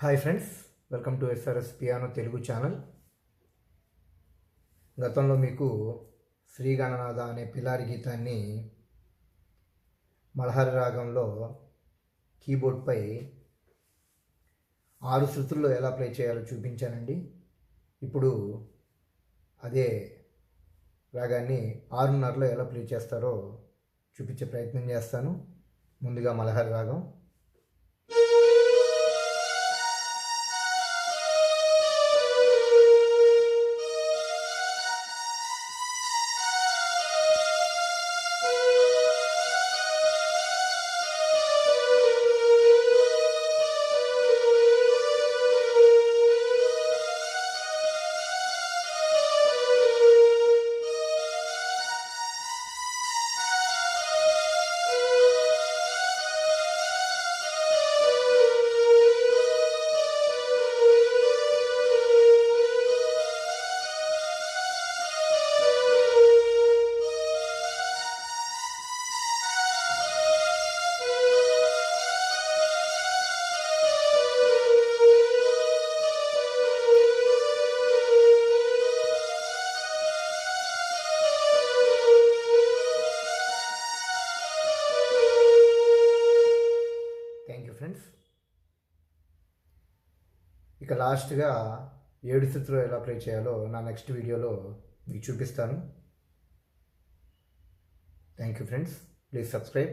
Hi friends welcome to SRS piano Telugu channel. గతంలో మీకు శ్రీ గణనాథ అనే పిలారి గీతాన్ని మల్హారి రాగంలో కీబోర్డ్పై ఆరు శృతుల్లో ఎలా ప్లే చేయాలో చూపించానండి. ఇప్పుడు అదే రాగాన్ని ఆరున్నరలో ఎలా ప్లే చేస్తారో చూపించే ప్రయత్నం చేస్తాను. ముందుగా మలహారి రాగం. ఫ్రెండ్స్ ఇక లాస్ట్గా ఏడు స్థితిలో ఎలా ప్లే చేయాలో నా నెక్స్ట్ వీడియోలో మీకు చూపిస్తాను. Thank you friends please subscribe